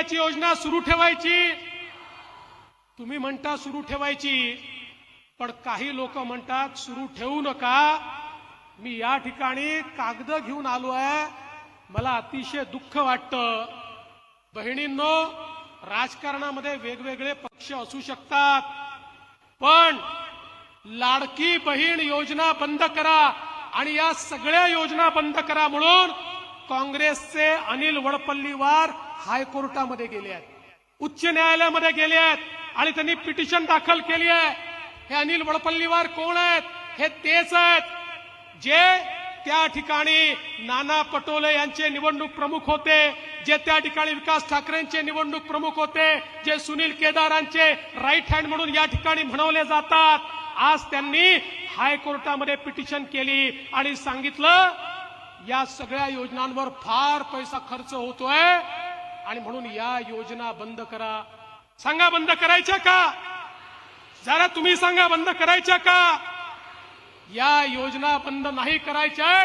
रुपयाची योजना सुरू ठेवायची. तुम्ही म्हणता सुरू ठेवायची पण काही लोक म्हणतात सुरू ठेवू नका. मी या ठिकाणी कागद घेऊन आलो आहे. मला अतिशय दुःख वाटतं. बहिणींनो राजकारणामध्ये वेगवेगळे पक्ष असू शकतात पण लाडकी बहीण योजना बंद करा आणि या सगळ्या योजना बंद करा म्हणून काँग्रेसचे अनिल वडपल्लीवार हायकोर्टामध्ये गेले आहेत. उच्च न्यायालयामध्ये गेले आहेत. आणि त्यांनी पिटिशन दाखल केली आहे. हे अनिल वडपल्लीवार कोण आहेत? हे तेच आहेत. जे त्या ठिकाणी नाना पटोले यांचे निवडणूक प्रमुख होते जे त्या ठिकाणी विकास ठाकरेंचे निवडणूक प्रमुख होते जे सुनील केदारांचे राईट हँड म्हणून या ठिकाणी म्हणवले जातात. आज त्यांनी हायकोर्टामध्ये पिटिशन केली आणि सांगितलं या सगळ्या योजनांवर फार पैसा खर्च होतोय. आणि म्हणून या योजना बंद करा. सांगा बंद करायच्या का? जरा तुम्ही सांगा बंद करायच्या का? या योजना बंद नाही करायच्या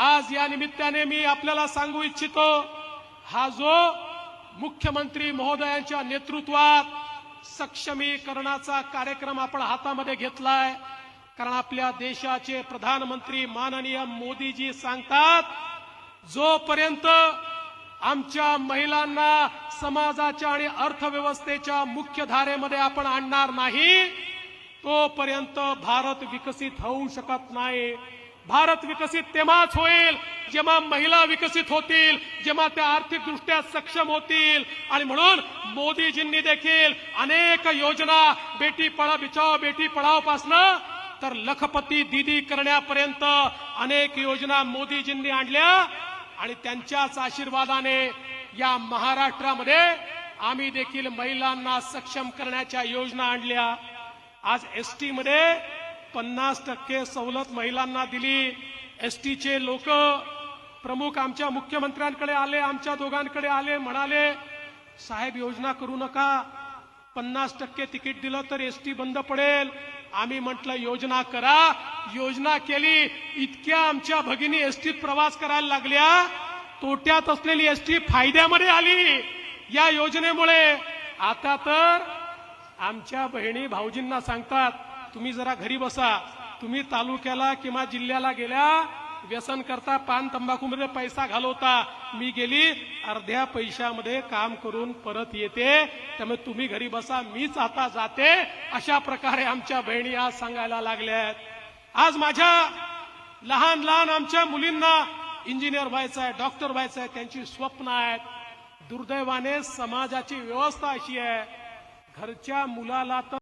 आज या निमित्ताने मी आपल्याला सांगू इच्छितो हा जो मुख्यमंत्री महोदयांच्या नेतृत्वात सक्षमीकरणाचा कार्यक्रम आपण हातामध्ये घेतलाय कारण आपल्या देशाचे प्रधानमंत्री माननीय मोदीजी सांगतात जोपर्यंत आमच्या महिलांना समाजाच्या आणि अर्थव्यवस्थेच्या मुख्य धारेमध्ये आपण आणणार नाही तोपर्यंत भारत विकसित होऊ शकत नाही. भारत विकसित तेव्हाच होईल जेव्हा महिला विकसित होतील जेव्हा त्या आर्थिकदृष्ट्या सक्षम होतील. आणि म्हणून मोदीजींनी देखील अनेक योजना बेटी पळा बिचाव बेटी पढाव पासनं तर लखपती दिदी करण्यापर्यंत अनेक योजना मोदीजींनी आणल्या. आणि त्यांच्याच आशीर्वादाने या महाराष्ट्रामध्ये आम्ही देखील महिलांना सक्षम करण्याच्या योजना आणल्या. आज एसमध्ये पन्नास टक्के सवलत महिलांना दिली. एस टीचे लोक प्रमुख आमच्या मुख्यमंत्र्यांकडे आले आमच्या दोघांकडे आले म्हणाले साहेब योजना करू नका. पन्नास टक्के तिकीट दिलं तर एस टी बंद पडेल. आम्ही म्हटलं योजना करा. योजना केली. इतक्या आमच्या भगिनी एसटीत प्रवास करायला लागल्या. तोट्यात असलेली एसटी फायद्यामध्ये आली. या योजनेमुळे आता तर आमच्या बहिणी भाऊजींना सांगतात तुम्ही जरा घरी बसा. तुम्ही तालुक्याला किंवा जिल्ह्याला गेल्या व्यसन करता पान तंबाखूमध्ये पैसा घालवता. मी गेली अर्ध्या पैशामध्ये काम करून परत येते. त्यामुळे तुम्ही घरी बसा मीच आता जाते. अशा प्रकारे आमच्या बहिणी आज सांगायला लागल्यात. आज माझ्या लहान लहान आमच्या मुलींना इंजिनियर व्हायचं आहे डॉक्टर व्हायचं आहे त्यांची स्वप्न आहेत. दुर्दैवाने समाजाची व्यवस्था अशी आहे. घरच्या मुलाला तर